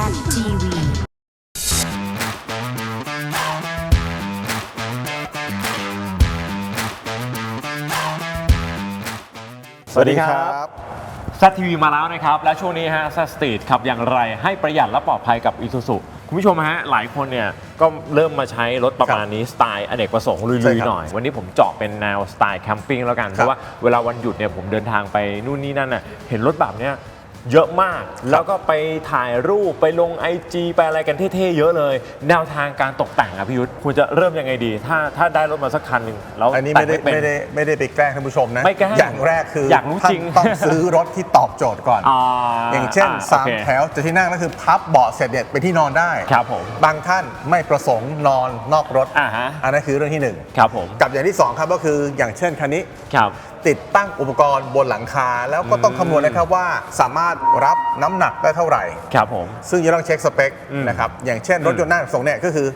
TV สวัสดีครับซัทีวีมาแล้วนะครับ และช่วงนี้ฮะซัสตีดขับอย่างไรให้ประหยัดและปลอดภัยกับอีซูซุคุณผู้ชมฮะหลายคนเนี่ยก็เริ่มมาใช้รถประมาณนี้สไตล์อเนกประสงค์ลุใช่ยครับๆหน่อย วันนี้ผมเจาะเป็นแนวสไตล์แคมปิ้งแล้วกัน เพราะว่าเวลาวันหยุดเนี่ยผมเดินทางไปนู่นนี่นั่นน่ะเห็นรถแบบเนี้ย เยอะมาก แล้วก็ไปถ่ายรูปไปลง IG ไปอะไรกันเท่ๆเยอะเลย แนวทางการตกแต่งอะพี่ยุทธควรจะเริ่มยังไงดี ถ้าถ้าได้รถมาสักคันหนึ่งแล้วอันนี้แต่ไม่งได้เป็น ไม่ได้ไม่ได้ไปแกล้งท่านผู้ชมนะ ไม่แกล้งอย่างแรกคืออยากรู้ท่นจริงต้องซื้อรถที่ตอบโจทย์ก่อน อ่าอย่างเช่น อ่าสามโอเคแถวจะที่นั่งก็คือพับเบาะเสร็จเนี่ยไปที่นอนได้ครับผมบางท่านไม่ประสงค์นอนนอกรถอ่าฮะอันนั้นคือเรื่องที่หนึ่งครับผมกับอย่างที่สองครับก็คืออย่างเช่นคันนี้ ครับ ติดตั้งอุปกรณ์บนหลังคา แล้วก็ต้องอืมคำนวณนะครับว่าสามารถรับน้ำหนักได้เท่าไหร่ ครับผม ซึ่งจะต้องเช็คสเปคอืมนะครับอย่างเช่นรถยนต์นั่งส่งเนี่ยก็คือ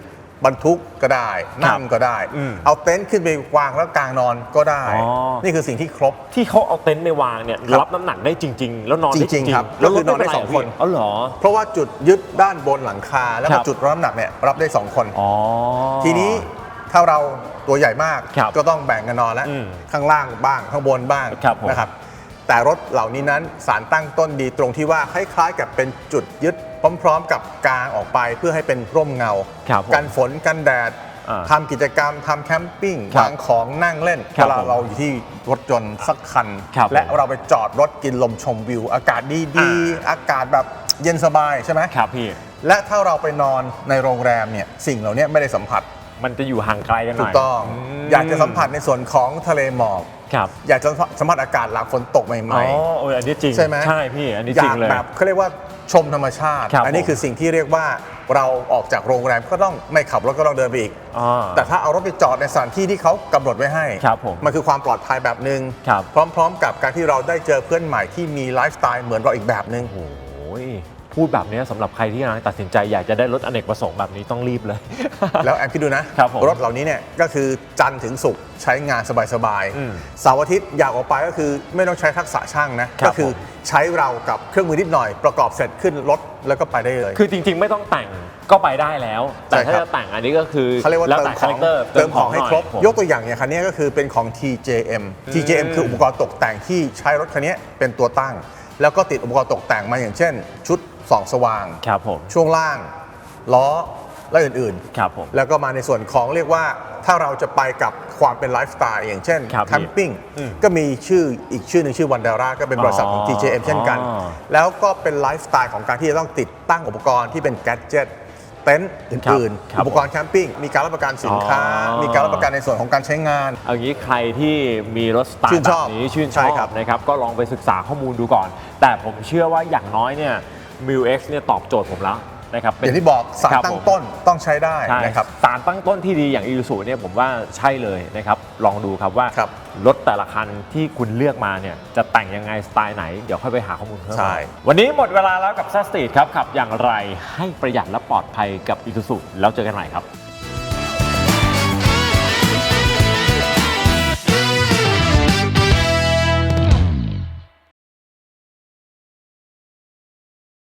บรรทุกก็ได้นั่งก็ได้อืมเอาเต็นท์ขึ้นไปวางแล้วกลางนอนก็ได้อ๋อนี่คือสิ่งที่ครบที่เขาเอาเต็นท์ไปวางเนี่ยครับรับน้ำหนักได้จริง ๆ แล้วนอนได้จริงๆครับแล้วก็คือนอนได้รถม่เป็สองคนไรพี่อ๋อเหรอเพราะว่าจุดยึดด้านบนหลังคา แล้วคก็รับจุดรับน้ำหนักเนี่ยรับได้ 2 คนอ๋อทีนี้ ถ้าเราตัวใหญ่มากครับก็ต้องแบ่งกันนอนแล้ว อืมข้างล่างบ้างข้างบนบ้างครับผมนะครับ แต่รถเหล่านี้นั้นสารตั้งต้นดีตรงที่ว่าคล้ายๆกับเป็นจุดยึดพร้อม ๆ กับกางออกไปเพื่อให้เป็นร่มเงา ครับผมกันฝนกันแดดอ่าทำกิจกรรมทำแคมปิ้งครับวางของนั่งเล่นครัเวบลาผมเราอยู่ที่รถยนต์สักคัน ครับและผม เราไปจอดรถกินลมชมวิว อากาศดีๆอากาศแบบเย็นสบายใช่ไหม ครับพี่ และถ้าเราไปนอนในโรงแรมเนี่ยสิ่งเหล่านี้ไม่ได้สัมผัส มันจะอยู่ห่างไกลกันหถูน่กอยต้อง มอยากจะสัมผัสในส่วนของทะเลหมอก ครับอยากจะสัมผัสอากาศหลังฝนตกใหอ๋ม่อเอออันนี้จริงใช่ไหม ใช่พี่อันนี้ๆอจริยางกเลย แบบเขาเรียกว่าชมธรรมชาติ ครับอันี้ผม คือสิ่งที่เรียกว่าเราออกจากโรงแรมก็ต้องไม่ขับรถก็ต้องเดินไปอีก อ๋อ แต่ถ้าเอารถไปจอดในสถานที่ที่เขากำหนดไว้ให้ครับผมมันคือความปลอดภัยแบบหนึ่งครับพร้อม ๆ กับการที่เราได้เจอเพื่อนใหม่ที่มีไลฟ์สไตล์เหมือนเราอีกแบบหนึ่ง โอ้ย พูดแบบนี้สำหรับใครที่กำลังตัดสินใจอยากจะได้รถอเนกประสงค์แบบนี้ต้องรีบเลย แล้วแอมคิดดูนะครับผมรถเหล่านี้เนี่ยก็คือจันทร์ถึงศุกร์ใช้งานสบายอืมๆเสาร์อาทิตย์อยากออกไปก็คือไม่ต้องใช้ทักษะช่างนะ ครับก็คือผม ใช้เรากับเครื่องมือนิดหน่อย ประกอบเสร็จขึ้นรถแล้วก็ไปได้เลย คือจริงๆ ไม่ต้องแต่งก็ไปได้แล้ว แต่ใช่ถ้าครับ จะแต่งอันนี้ก็คือเขาเรียกว่าแล้วเติมแต่ขคาอแรงคเตอร์เติมของให้ครบหน่อยยกตัวอย่างอย่างคันนี้ก็คือเป็นของ TJM TJM คืออุปกรณ์ตกแต่งที่ใช้รถคันนี้เป็นตัวตั้ง แล้วก็ติดอุปกรณ์ตกแต่งมาอย่างเช่น ชุดส่องสว่าง ครับผม ช่วงล่าง ล้อ และอื่นครับผม ๆ แล้วก็มาในส่วนของเรียกว่าถ้าเราจะไปกับความเป็นไลฟ์สไตล์อย่างเช่นครับแคมปิ้งอืมก็มีชื่ออีกชื่อหนึ่งชื่อวันเดราก็เป็นบริษัทของ อ๋อ TJM เช่นกันอ๋อแล้วก็เป็นไลฟ์สไตล์ของการที่จะต้องติดตั้งอุปกรณ์ที่เป็นแกดเจิต เต็นท์อื่นครับๆอุปกรณ์แคมปิ้ง มีการรับประกันสินค้าอ๋อมีการรับประกันในส่วนของการใช้งาน เอางี้ใครที่มีรถสไตชื่ล์นแบชอบบนี้ชื่นชใช่อครับบนะครับ ก็ลองไปศึกษาข้อมูลดูก่อน แต่ผมเชื่อว่าอย่างน้อยเนี่ย m i l X เนี่ยตอบโจทย์ผมแล้ว นะครับอย่างที่บอกสารครับตั้ผงมต้นต้องใช้ได้ใช่นะครับ สารตั้งต้นที่ดีอย่าง i ี u เนี่ยผมว่าใช่เลยนะครับ ลองดูครับว่าครับ รถแต่ละคันที่คุณเลือกมาเนี่ยจะแต่งยังไงสไตล์ไหน เดี๋ยวค่อยไปหาข้อมูลเพิ่ม ใช่ วันนี้หมดเวลาแล้วกับซัสตีดครับขับอย่างไรให้ประหยัดและปลอดภัยกับ i ี u แล้วเจอกันใหม่ครับ